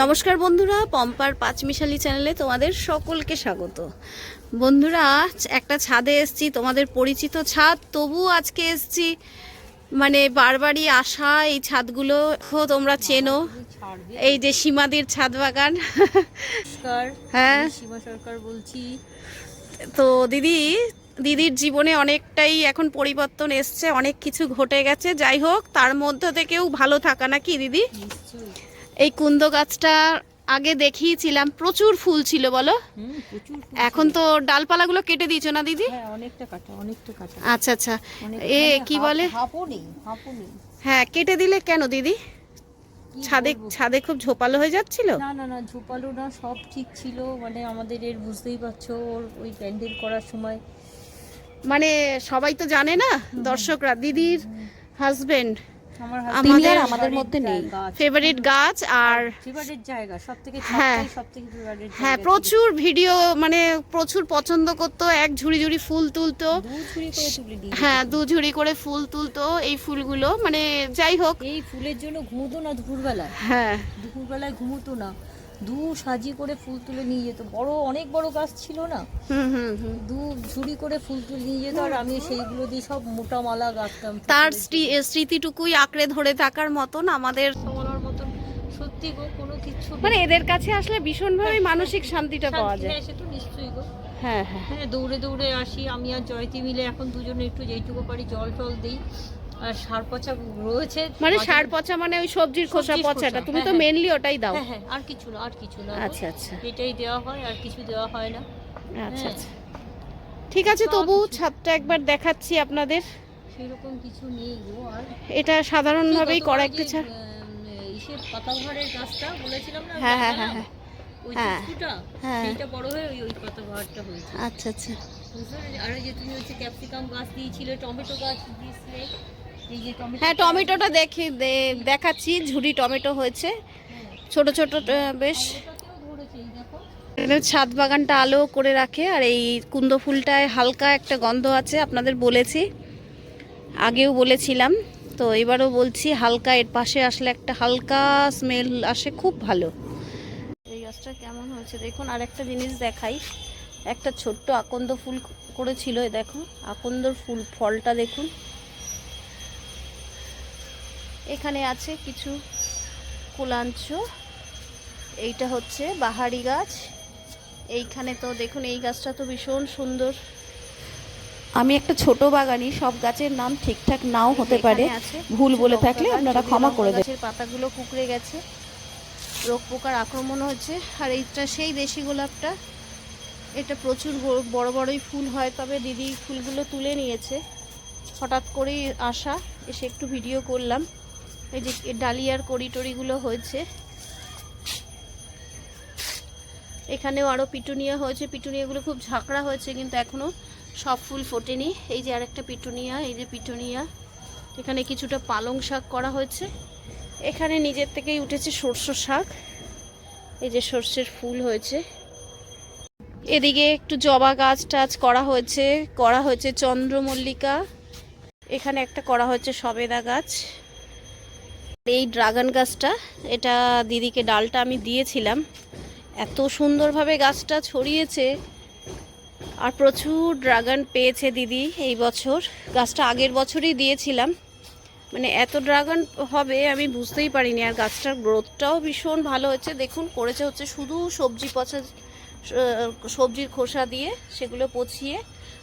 নমস্কার বন্ধুরা পম্পার পাঁচমিশালি চ্যানেলে তোমাদের সকলকে স্বাগত। বন্ধুরা একটা ছাদে এসছি তোমাদের পরিচিত ছাদ তবু আজকে এসছি। মানে বারবারই আসা এই ছাদগুলো তোমরা চেনো। এই যে সীমাদির ছাদ বাগান। হ্যাঁ। সীমা সরকার বলছি। তো দিদি দিদির জীবনে অনেকটাই এখন পরিবর্তন এসছে অনেক কিছু ঘটে গেছে। যাই হোক তার মধ্য থেকেও ভালো থাকা নাকি দিদি? নিশ্চয়ই। এই কুন্দ গাছটা আগে দেখিয়েছিলাম প্রচুর ফুল ছিল বলো? এখন তো ডালপালাগুলো কেটে দিয়েছ না দিদি? হ্যাঁ অনেকটা কাটা অনেকটা কাটা। আচ্ছা আচ্ছা। এ মানে কি বলে? হ্যাঁ কেটে দিলে কেন দিদি? ছাদে ছাদে খুব ঝোপালো হয়ে যাচ্ছিল? না না না ঝোপালো না সব ঠিক ছিল। মানে আমাদের এর বুঝতেই পারছ ওর ওই প্যান্ডেল করার সময়। মানে সবাই তো জানে না দর্শকরা দিদির হাজবেন্ড আমাদের- আমাদের মধ্যে নেই। ফেভারিট গাছ আর ফেভারিট জায়গা সবথেকে হ্যাঁ। সবথেকে ফেভারিট হ্যাঁ প্রচুর ভিডিও মানে প্রচুর পছন্দ করতো এক ঝুড়ি ঝুড়ি ফুল তুলতো। হ্যাঁ দু ঝুড়ি করে ফুল তুলতো এই ফুলগুলো মানে যাই হোক। এই ফুলের জন্য ঘুমোতো না দুপুরবেলায়? হ্যাঁ। দুপুরবেলায় ঘুমোতো না। দু সাজি করে ফুল তুলে নিয়ে যেত। বড় অনেক বড় গাছ ছিল না? হুম হুম হুম। দু ঝুড়ি করে ফুল তুলে নিয়ে যেত আর আমি সেইগুলো দিয়ে সব মোটা মালা গাঁথতাম তার স্মৃ- স্মৃতিটুকুই আঁকড়ে ধরে থাকার মতন আমাদের বলার মতন সত্যি গো কোনো কিছু মানে এদের কাছে আসলে ভীষণভাবে মানসিক শান্তিটা পাওয়া যায়। সে তো নিশ্চয়ই গো। হ্যাঁ হ্যাঁ। হ্যাঁ দৌড়ে দৌড়ে আসি। আমি আর জয়তি মিলে এখন দুজনে একটু যেইটুকু পারি জল টল দিই। সার পচা রয়েছে। মানে সার পচা মানে ওই সবজির খোসা পচাটা? তুমি তো হ্যাঁ, মেনলি ওটাই দাও। হ্যাঁ হ্যাঁ আর কিছু না আর কিছু না। আচ্ছা আচ্ছা। এটাই দেওয়া হয় আর কিছু দেওয়া হয় না। আচ্ছা হ্যাঁ। আচ্ছা। ঠিক আছে তবু ছাদটা একবার দেখাচ্ছি আপনাদের। সেরকম কিছু নেই গো আর এটা সাধারণভাবেই করা একটু যে, ছাদ উম, ইসের গাছটা বলেছিলাম না হ্যাঁ, হ্যাঁ? হ্যাঁ, ওই হ্যাঁ। চুচুটা হ্যাঁ। সেইটা বড় হয়ে ওই ওই পাতাবাহারটা হয়েছে। আচ্ছা আচ্ছা। আর ওই যে তুমি হচ্ছে ক্যাপসিকাম গাছ দিয়েছিলে টমেটো গাছ দিয়েছিলে হ্যাঁ টমেটোটা দেখি দেখাচ্ছি ঝুড়ি টমেটো হয়েছে। ছোট ছোট বেশ। ছাদ বাগানটা আলো করে রাখে, আর এই কুন্দ ফুলটায় হালকা একটা গন্ধ আছে, আপনাদের বলেছি। আগেও বলেছিলাম, তো এবারও বলছি, হালকা, এর পাশে আসলে একটা হালকা স্মেল আসে, খুব ভালো। এই গাছটা কেমন হয়েছে দেখুন, আর একটা জিনিস দেখাই। একটা ছোট্ট আকন্দ ফুল করেছিল এই দেখো আকন্দর ফুল, ফলটা দেখুন। এখানে আছে কিছু কুলাঞ্চ। এইটা হচ্ছে বাহারি গাছ। এইখানে তো দেখুন এই গাছটা তো ভীষণ সুন্দর। আমি একটা ছোট বাগানি সব গাছের নাম ঠিকঠাক নাও হতে পারে। ভুল বলে থাকলে আপনারা ক্ষমা করে দেবেন গাছের পাতাগুলো কুকড়ে গেছে রোগ পোকার আক্রমণ হচ্ছে। আর এইটা সেই দেশি গোলাপটা। এটা প্রচুর বড় বড়ই ফুল হয় তবে দিদি ফুলগুলো তুলে নিয়েছে। হঠাৎ করেই আসা এসে একটু ভিডিও করলাম। এই যে ডালিয়ার কড়ি টড়িগুলো হয়েছে। এখানেও আরও পিটুনিয়া হয়েছে। পিটুনিয়াগুলো খুব ঝাঁকড়া হয়েছে, কিন্তু এখনও সব ফুল ফোটেনি। এই যে আরেকটা পিটুনিয়া, এই যে পিটুনিয়া। এখানে কিছুটা পালং শাক করা হয়েছে। এখানে নিজের থেকেই উঠেছে সর্ষে শাক। এই যে সর্ষের ফুল হয়েছে। এদিকে একটু জবা গাছ টাছ করা হয়েছে করা হয়েছে চন্দ্রমল্লিকা। এখানে একটা করা হয়েছে সবেদা গাছ। এই ড্রাগন গাছটা, এটা দিদিকে ডালটা আমি দিয়েছিলাম। এত সুন্দরভাবে গাছটা ছড়িয়েছে আর প্রচুর ড্রাগন পেয়েছে দিদি এই বছর। গাছটা আগের বছরই দিয়েছিলাম। মানে এত ড্রাগন হবে আমি বুঝতেই পারিনি। আর গাছটার গ্রোথটাও ভীষণ ভালো হয়েছে দেখুন, করেছে হচ্ছে শুধু সবজি পচা সবজির খোসা দিয়ে সেগুলো পচিয়ে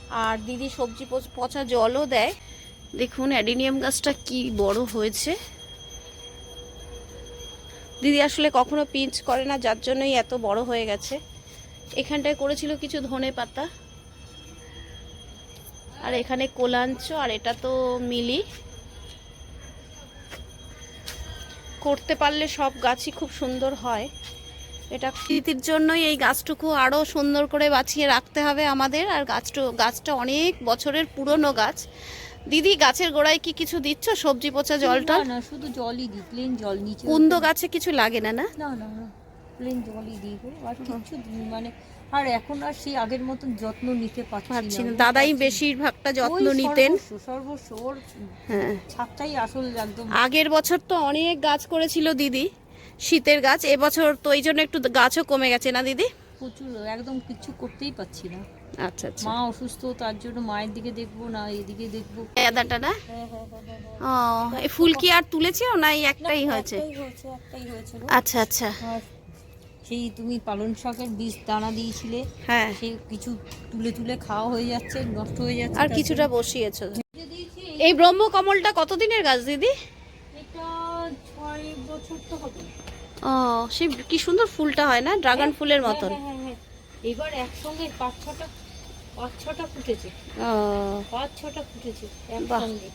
আর দিদি সবজি পচ- জলও দেয়। দেখুন, অ্যাডিনিয়াম গাছটা কি বড় হয়েছে। দিদি আসলে কখনো পিঞ্চ করে না, যার জন্যই এত বড় হয়ে গেছে। এখানটায় করেছিল কিছু ধনে পাতা। আর এখানে কোলাঞ্চ, আর এটা তো মিলি। করতে পারলে সব গাছই খুব সুন্দর হয়। এটা কৃতির জন্যই এই গাছটুকু আরও সুন্দর করে বাঁচিয়ে রাখতে হবে আমাদের। আর গাছটা গাছটা অনেক বছরের পুরনো গাছ। দিদি গাছের গোড়ায় কি কিছু দিচ্ছ? সবজি পচা জলটা না শুধু জলই দিই প্লেন জল নিচে কুন্দ গাছে কিছু লাগে না না? না না না প্লেন জলই দিই গো আর কিছু দিই মানে আর এখন আর সেই আগের মতন যত্ন নিতে পারছি না দাদাই বেশিরভাগটা যত্ন নিতেন। সর্বস্ব, ওর হ্যাঁ। ছাদটাই আসল একদম। আগের বছর তো অনেক গাছ করেছিল দিদি শীতের গাছ এবছর তো এই জন্য একটু গাছও কমে গেছে না দিদি? প্রচুর একদম কিছু করতেই পারছি না। আচ্ছা আচ্ছা। মা অসুস্থ তার জন্য মায়ের দিকে দেখব না এদিকে দেখব। গাঁদাটা না? হ্যাঁ হ্যাঁ হ্যাঁ হ্যাঁ ও এই ফুল কি আর তুলেছিল না এই একটাই হয়েছে একটাই হয়েছে? একটাই হয়েছে গো। আচ্ছা আচ্ছা। সেই তুমি পালন শাকের বীজ দানা দিয়েছিলে হ্যাঁ। সেই কিছু তুলে তুলে খাওয়া হয়ে যাচ্ছে নষ্ট হয়ে যাচ্ছে আর কিছুটা বসিয়েছো। এই ব্রহ্মকমলটা কতদিনের গাছ দিদি? এটা ছয় বছর তো হবে। ও সেই কি সুন্দর ফুলটা হয় না? ড্রাগন ফুলের মতন। এবার একসঙ্গে পাঁচ ছটা পাঁচ ছটা ফুটেছে। পাঁচ ছটা ফুটেছে। একসঙ্গে